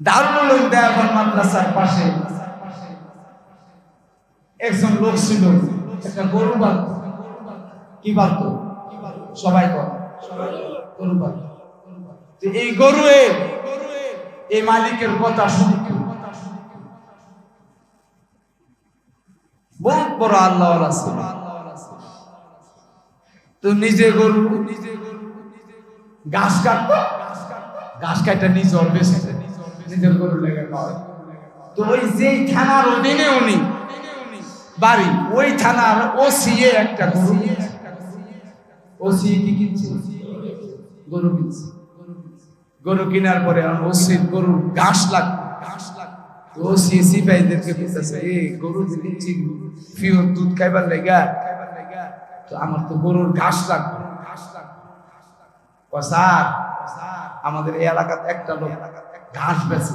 দারুল দেয়াবন মাদ্রাসার পাশে একজন লোক ছিল, একটা গরু কি সবাই গরু এই গরু এই মালিকের কথা বহুত বড় আল্লাহ নিজে গরু নিজে গরু, ঘাস ঘাস কাটা নিজে নিজের গরু লেগে খাওয়ায় তো ওই যেই থানার অধীনে উনি, বাড়ি, ওই থানার একটা গরু কি কিনছে? গরু কিনছে। গরু কেনার পরে ওসির গরু ঘাস লাগবে। ঘাস লাগবে সিপাহীদেরকে বলতেছে এই গরু পিওর দুধ খাইবার লেগা। তো আমার তো গরুর ঘাস লাগবে। ঘাস লাগবে আমাদের এই এলাকাতে একটা লোক ঘাস বেছে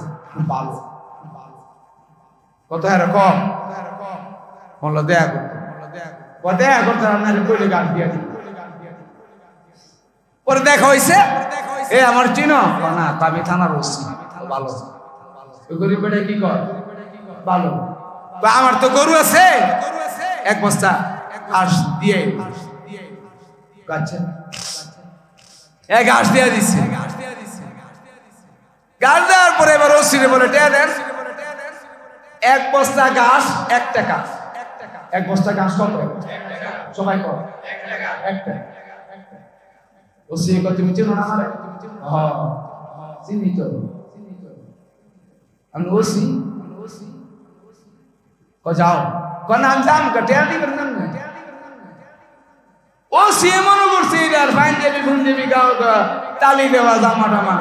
কত এরকম দেয়া ও দেয়া আপনার কইলে দিয়া পরে দেখা এ আমার চিনো? না আমি থানার ওসি। ভালো। গরিব বেটা কি কর? ভালো। আমার তো গরু আছে। এক বস্তা ঘাস দিয়ে আচ্ছা এক ঘাস দিয়ে দিচ্ছে ঘাস দেওয়ার পরে এবার ওসিরে বলে, টেয়া দেন। এক বস্তা ঘাস এক টাকা এক বস্তা ঘাস কত? সবাই এক টাকা কত, তুমি চিনো ক যাও। ক নাম জাম ক নাম ও সে মনে করছে এটার পাঞ্জাবি ফুঞ্জাবি গাও তালি দেওয়া, জামা টামা।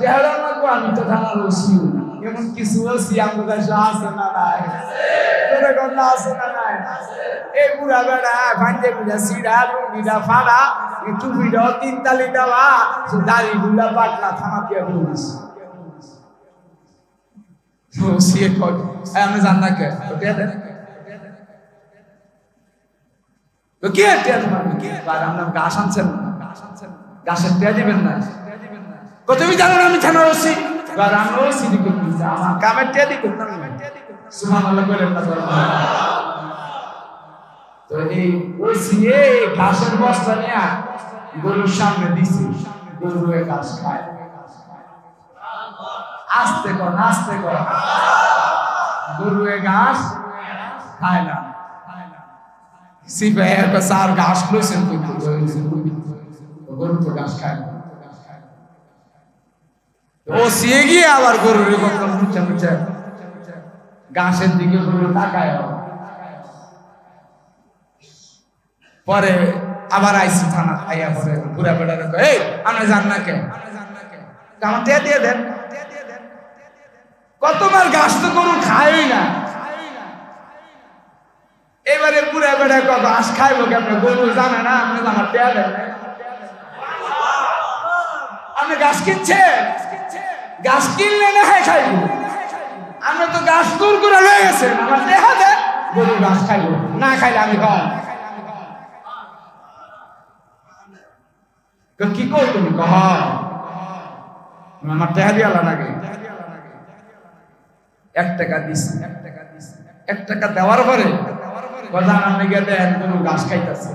চেহারা না আমি তো থানার ওসি এমন কিছু ওসি আমাদের দেশে আছে না নাই তোরে কথা আছে না নাই এই বুড়া বেড়া পাঞ্জাবিটা সিড়া লুঙ্গিটা ফাড়া এই টুপিটাও তিন তালি দেওয়া দাড়ি গুলা পাটনা থানা দিয়ে বলিস ওসি কয় আমি জান না কে ওটা দেন কে টিয়া তোমার কি আর আপনার গাছ আনছেন গাছের টিয়া দিবেন না তুমি জানো না আমি থানার ওসি? আর আমি ওসি দিকে দিয়েছি আমার কামের টিয়া দিবেন না সুমান না তো এই ওসি এই ঘাসের বস্তা নিয়ে গরুর সামনে দিছি। গরু এ ঘাস খায়। আস্তে কর আস্তে কর। গরু এ ঘাস খায় না। সিপাহী একটা সার ঘাস লইছেন কিন্তু গরু তো ঘাস খায় না। সিয়ে গিয়ে আবার মুচা ঘাসের দিকে গরু তাকায়। পরে আবার আইসি থানা আইয়া পরে পুরা বেড়া রেখো এই আমরা জান না আমার টিয়া দিয়ে দেন। কতবার গাছ তো গরু খায়ই না। এবারে পুরা বেড়া কত ঘাস খাইবো কেমন? গরু জানে না, আপনি আমার টিয়া দেন। আপনি গাছ কিনছেন গাছ কিনলে না হয় খাইবো। আমরা তো গাছ দূর করে লয়ে গেছেন আমার দেখা দেন গরু গাছ খাইবো। না খাইলে আমি কম কি কর তুমি? কহ। আমার টেহা দিয়া লাগে এক টাকা দিস এক টাকা দিস। এক টাকা দেওয়ার পরে কথা আপনি গিয়ে দেন গরু ঘাস খাইতেছে।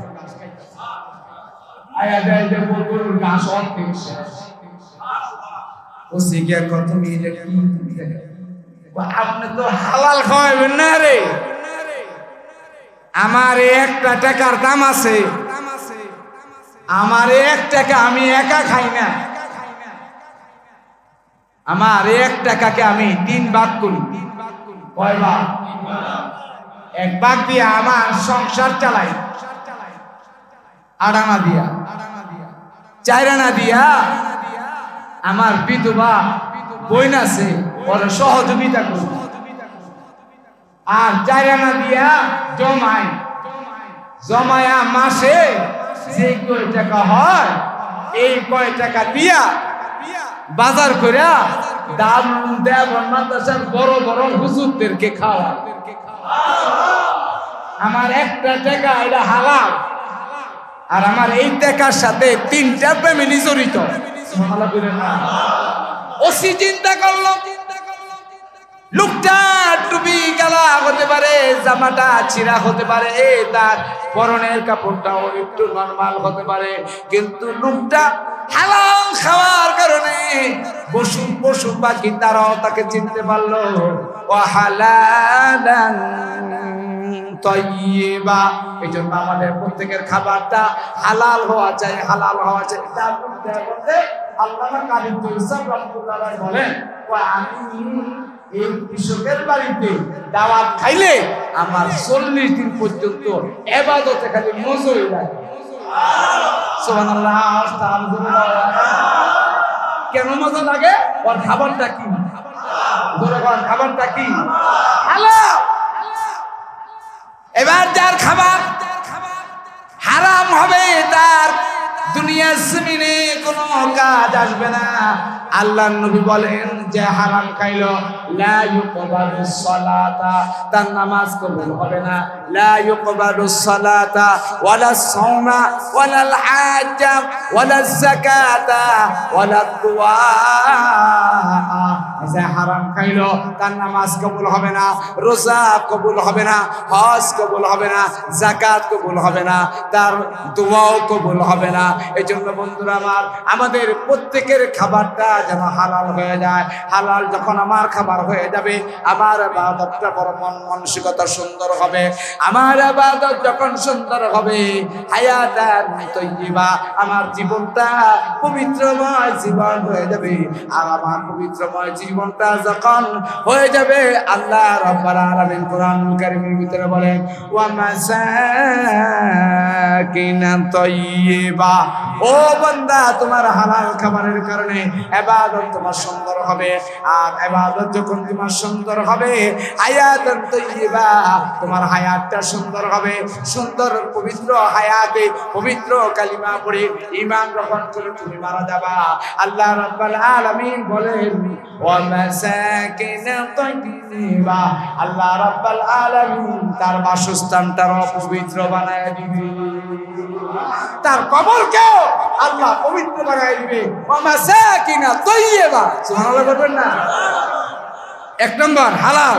আয়া দেয় যে গরুর ঘাস অর্ধেক শেষ। ও সিগিয়া কত কি আপনি তো হালাল খাওয়াবেন না রে। আমার একটা টাকার দাম আছে। আমার এক টাকা আমি একা খাই না। আমার এক টাকাকে আমি তিন ভাগ করি। কয় ভাগ? এক ভাগ দিয়ে আমার সংসার চালাই। আড়ানা দিয়া। চাইরানা দিয়া। আমার বিধবা বইন আছে, ওরা সহযোগিতা করি আর চাইরানা দিয়া জমাই জমায়া মাসে যে কয় টাকা হয়, এই কয় টাকা দিয়া বাজার করিয়া দাম দেবন মাদ্রাসার বড় বড় হুজুরদেরকে খাওয়া। আমার একটা টাকা এটা হালাল। আর আমার এই টাকার সাথে তিনটা ফ্যামিলি জড়িত। সুবহানাল্লাহ বলেন না। ওসি চিন্তা করল। লোকটা টুপি গালা, হতে পারে জামাটা চিরা হতে পারে তার পরনের কাপড়টাও একটু নরমাল হতে পারে। কিন্তু লোকটা হালাল খাওয়ার কারণে পশু পশু পাখি তারাও তাকে চিনতে পারল। ও হালালান তৈবা এই জন্য আমাদের প্রত্যেকের খাবারটা হালাল হওয়া চাই, হালাল হওয়া চাই। তার আল্লামা কারিম ইসলাম রহমতুল্লাহ বলেন আমি এই কৃষকের বাড়িতে দাওয়াত খাইলে আমার চল্লিশ দিন পর্যন্ত এবাদতে খালি মজুরি লাগে কেন মজা লাগে? ওর খাবারটা কি? খাবারটা কি? এবার যার খাবার হারাম হবে তার দুনিয়ার জমিনে কোনো কাজ আসবে না। আল্লাহ নবী বলেন, যে হারাম খাইলো, লা ইউকবালু সালাতা। তার নামাজ কবুল হবে না। লা ইউকবালু সালাতা, ওয়ালা সাওমা, ওয়ালা হাজ্জা, ওয়ালা যাকাতা, ওয়ালা দুআ যে হারাম খাইলো, তার নামাজ কবুল হবে না, রোজা কবুল হবে না, হজ কবুল হবে না জাকাত কবুল হবে না, তার দোয়াও কবুল হবে না। এই জন্য বন্ধুরা আমার আমাদের প্রত্যেকের খাবারটা যেন হালাল হয়ে যায়। হালাল যখন আমার খাবার হয়ে যাবে, আমার আবাদতটা বড় মন মানসিকতা সুন্দর হবে, আমার আবাদত যখন সুন্দর হবে হায়াতান তৈবা আমার জীবনটা পবিত্রময় জীবন হয়ে যাবে। আর আমার পবিত্রময় জীবনটা যখন হয়ে যাবে, আল্লাহ রাব্বাল আলামিন কোরআন কারীমের ভিতরে বলেন ওয়া মাসাকিনা তাইয়্যিবা ও বান্দা, তোমার হালাল খাবারের কারণে ইবাদত তোমার সুন্দর হবে। আর ইবাদত যখন তোমার সুন্দর হবে হায়াতান তাইয়্যিবা তোমার হায়াতটা সুন্দর হবে। সুন্দর, পবিত্র হায়াতে পবিত্র কালিমা পড়ে ইমান গ্রহণ করে তুমি মারা যাবা। আল্লাহ রাব্বাল আলামিন বলেন আল্লাহ রাব্বাল আলামিন তার বাসস্থানটা পবিত্র বানায় দিবে। তার কবরকেও আল্লাহ পবিত্র বানায় দিবে। মাসাকিনা তাইয়্যিবা। সুবহানাল্লাহ বলবেন না। এক নম্বর, হালাল।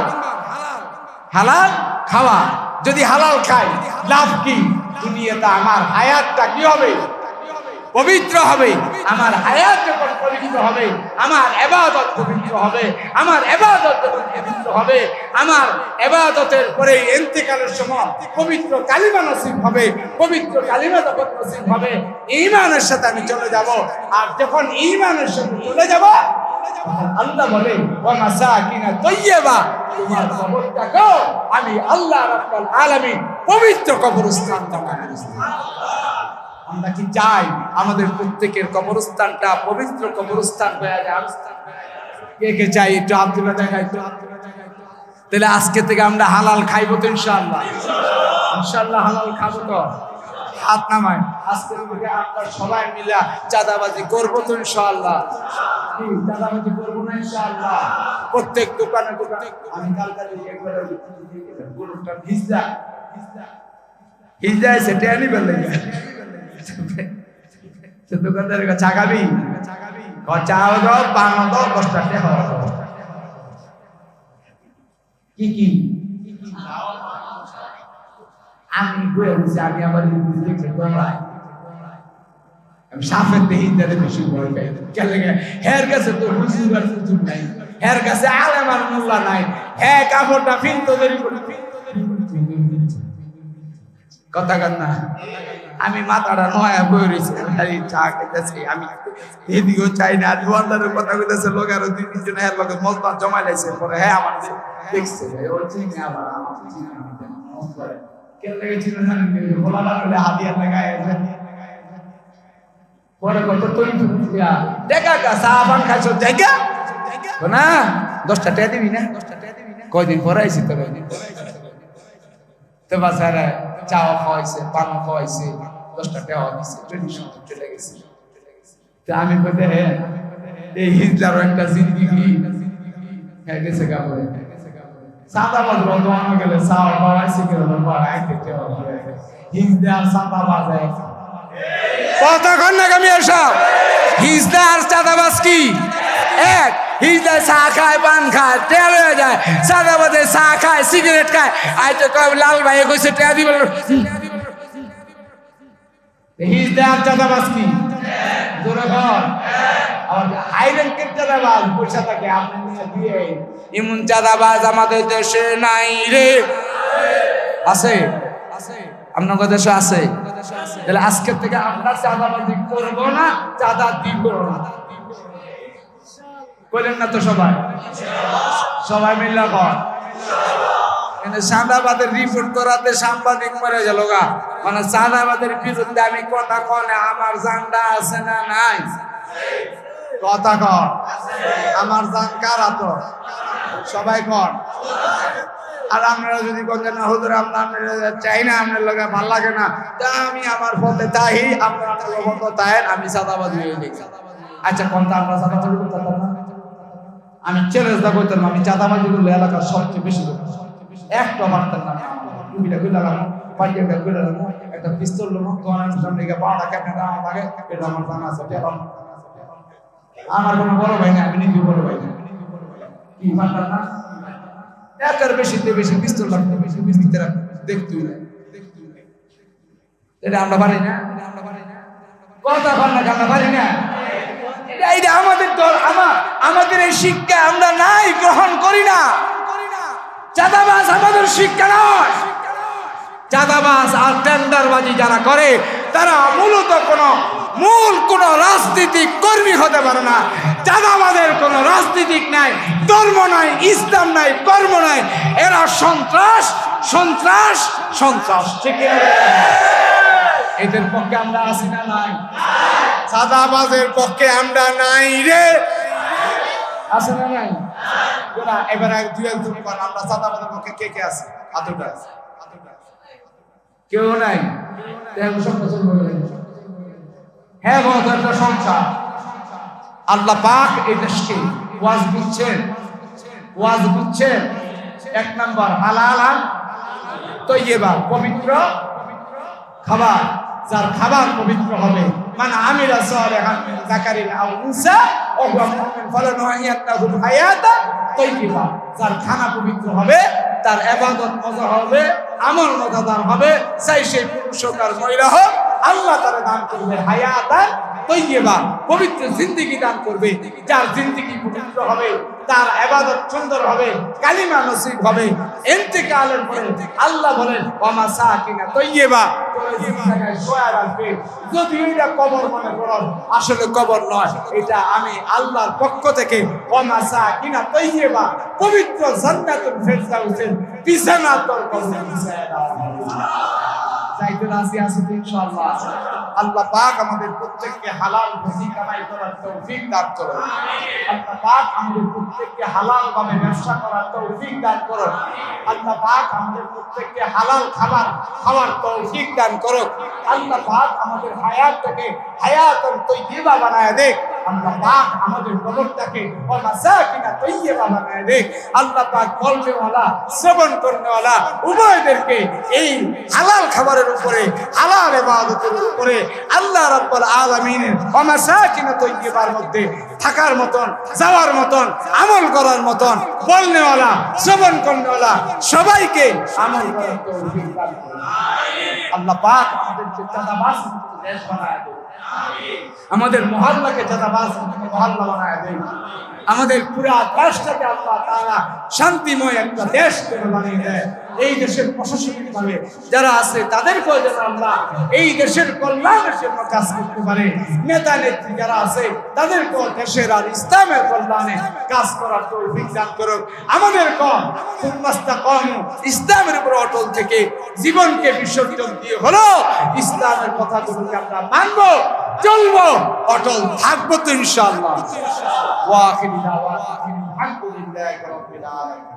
হালাল খাওয়া। যদি হালাল খাই, লাভ কি? দুনিয়াতে আমার হায়াতটা কি হবে? পবিত্র হবে, আমার হায়াত যখন পবিত্র হবে, আমার এবাদত পবিত্র হবে, আমার এবাদত যখন পবিত্র হবে, আমার এবাদতের পরে এন্তেকালের সময় পবিত্র কালিমা নসিব হবে, পবিত্র কালিমা যখন নসিব হবে ইমানের সাথে আমি চলে যাব। আর যখন ইমানের সাথে চলে যাব, আল্লাহ বলে ও তৈয়বা, তোমার কবরটাকেও আমি আল্লাহ রাব্বুল আলামিন পবিত্র কবরস্থান কবরস্থান আমরা কি চাই আমাদের প্রত্যেকের কবরস্থানটা পবিত্র কবরস্থান হয়ে কে কে চাই একটু আব্দুল্লাহ জায়গায় একটু। তাহলে আজকে থেকে আমরা হালাল খাইবো তো ইনশাআল্লাহ ইনশাল্লাহ হালাল খাব তো হাত নামায় আজকে থেকে আমরা সবাই মিলে চাঁদাবাজি করব তো ইনশাআল্লাহ কি, চাঁদাবাজি করব না ইনশাআল্লাহ প্রত্যেক দোকানে দোকানে আমি কালকে একবার ভিজা হিজা এসে টেয়ানি বেল লেগে তো দোকানদারের কাছে চাগাবি চাও দাও পানো দাও কি কি আমি বয়ে বলছি আমি আবার ইংলিশ দেখে তোমরা আমি সাফের দেহি তাদের বেশি ভয় পাই কেন হের কাছে তো আর হুজুর নাই হের কাছে আলেম আর মোল্লা নাই হে কাপড়টা ফিরতো দেরি করে কথা কন না। আমি মাথাটা নয়া বই রয়েছে খালি চা খাইতেছি আমি এদিকেও চাই না। দোয়ানদারের কথা কইতেছে, লোক আরও দুই তিনজন এর লগে মজবা জমা লাইছে। পরে হ্যাঁ আমার দেখছে আমি পরে কত তুই দেখা কা সাবান খাইছো জায়গা না দশটা টাকা দিবি না, দশটা টাকা দিবি না? কয়দিন পরে আইছি তো কয়দিন তো বাসারে চাও খাওয়াইছে পানও খাওয়াইছে, দশটা টাকা দিছে চল্লিশ সত্তর চলে গেছে। তো আমি বলতে হ্যাঁ এই হিজলারও একটা জিন্দিগি। হ্যাঁ গেছে গা বলে সাদা বাজ রন্ধন গেলে চাও খাওয়াইছে গেলে হিজলার কি? এক। হিজদায় চা খায়, পান খায় টের যায়। সাদাবাদে চা খায় সিগারেট খায়। আজ তো লাল ভাই কইছে টেয়া দিব হিজ দেয়ার চাঁদাবাজ কি? এমন চাঁদাবাজ আমাদের দেশে নাই রে। আছে? আছে। আপনার দেশে আছে? তাহলে আজকের থেকে আমরা চাঁদাবাজি করব না চাঁদা দিব না। কইলেন না তো সবাই। সবাই মিল্লা কর। কিন্তু চাঁদাবাদের রিপোর্ট করাতে সাংবাদিক মরে গেল গা। মানে চাঁদাবাদের বিরুদ্ধে আমি কথা কনে আমার জান্ডা আছে না নাই? কথা কর আমার জান কারা তো? সবাই কর। আর আপনারা যদি বলেন, না, হুজুর, আমরা চাই না আপনার লগে ভালো লাগে না। তা আমি আমার পথে তাই, আপনারা পথে তাই আমি সাদাবাদী আচ্ছা কোনটা আমরা সাদাবাদী করতে না? আমি চ্যালেঞ্জটা করতাম, আমি চাঁদাবাজি করলে এলাকার সবচেয়ে বেশি একটা পারতাম না টুপিটা খুলে লাগানো পাঞ্জাবিটা খুলে লাগানো একটা পিস্তল লোক তোমার সামনে গিয়ে পাড়া কেটে দাঁড়ানো থাকে এটা আমার জানা আছে আমার কোনো বড় ভাই না আমি নিজে বড় ভাই না কি পারতাম না একের বেশিতে বেশি পিস্তল লাগতো, বেশি পিস্তিতে রাখতো দেখতুই না এটা আমরা পারি না, এটা আমরা কথা না আমরা পারি না। এটা আমাদের দল আমার আমাদের এই শিক্ষা আমরা নাই, গ্রহণ করি না। চাঁদাবাজ আমাদের শিক্ষা নয়। চাঁদাবাজ আর টেন্ডারবাজি যারা করে, তারা মূলত কোনো মূল কোন রাজনীতিক কর্মী হতে পারে না। চাঁদাবাদের কোনো রাজনীতিক নাই, ধর্ম নাই, ইসলাম নাই, কর্ম নাই। এরা সন্ত্রাস সন্ত্রাস সন্ত্রাস। ঠিক এদের পক্ষে আমরা আসি না নাই? সাদাবাজের পক্ষে আমরা নাই রে। আছে না নাই? না এবার এক দুই একজন কোন আমরা সাদাবাজের পক্ষে কে কে আছে? হাতুটা আছে কেউ নাই? বলে হ্যাঁ বহুত একটা সংসার। আল্লাহ পাক এই দেশকে ওয়াজ বুঝছেন ওয়াজ বুঝছেন এক নাম্বার হালাল তৈবা পবিত্র খাবার। যার খাবার পবিত্র হবে। মানে عمل সালিহান মিন যাকারিন আও উনসা ও مؤمن মুমিন ফালানুহইয়ান্নাহু হায়াতান তাইয়্যিবা যার খানা পবিত্র হবে, তার ইবাদত মজা হবে, আমল মজাদার হবে, চাই সেই পুরুষ হোক আর মহিলা হোক, আল্লাহ তারা দান করবে তৈয়্যিবা পবিত্র জিন্দেগি দান করবে, যার জিন্দেগি পবিত্র হবে, তার ইবাদত সুন্দর হবে, কালিমা নসিব হবে ইন্তেকালের পরে আল্লাহ বলেন, ওমা সাকিনা তৈয়্যিবা যদি এটা কবর মনে করো, আসলে কবর নয়, এটা আমি আল্লাহর পক্ষ থেকে, ওমা সাকিনা তৈয়্যিবা পবিত্র জান্নাতুল ফেরদাউসের বিছানা তোর কবর বিছায়া যাইতে রাজি আছি তো ইনশাআল্লাহ? আল্লাহ পাক আমাদের প্রত্যেককে হালাল রুজি কামাই করার তৌফিক দান করুন। আল্লাহ পাক আমাদের প্রত্যেককে হালাল ভাবে ব্যবসা করার তৌফিক দান করুন। আল্লাহ পাক আমাদের প্রত্যেককে হালাল খাবার খাওয়ার তৌফিক দান করুন আল্লাহ পাক আমাদের হায়াতটাকে হায়াতন তৈয়বা বানায় দেখ আল্লাহ পাক আমাদের কবরটাকে ও মাসাকিনা তৈয়বা বানায় দেখ আল্লাহ পাক বলবেওয়ালা শ্রবণ করনেওয়ালা উভয়দেরকে এই হালাল খাবারের উপরে, হালাল ইবাদতের উপরে আল্লাহ রাব্বুল আলামিনের ও মাসাকিনা তৈয়বার মধ্যে থাকার মতন, যাওয়ার মতন, আমল করার মতন, বলনেওয়ালা, শ্রবণ করনেওয়ালা, সবাইকে আমল করার তৌফিক দান করুন। আল্লাহ পাক আমাদের মহল্লাকে মুক্ত মহল্লা বানায় দেয় আমাদের পুরা দেশটাকে আল্লাহ তারা শান্তিময় একটা দেশ বানিয়ে দেয়। এই দেশের প্রশাসনিক ভাবে যারা আছে তাদেরকেও যেন আমরা এই দেশের কল্যাণের জন্য কাজ করতে পারে। নেতা, নেত্রী যারা আছে, তাদের তাদেরকেও দেশের আর ইসলামের কল্যাণে কাজ করার তৌফিক দান করুক। আমাদের কম কম, ইসলামের উপর অটল থেকে জীবনকে বিসর্জন দিয়ে হলো ইসলামের কথাগুলোকে আমরা মানব, চলবো, অটল থাকব তো আলামিন।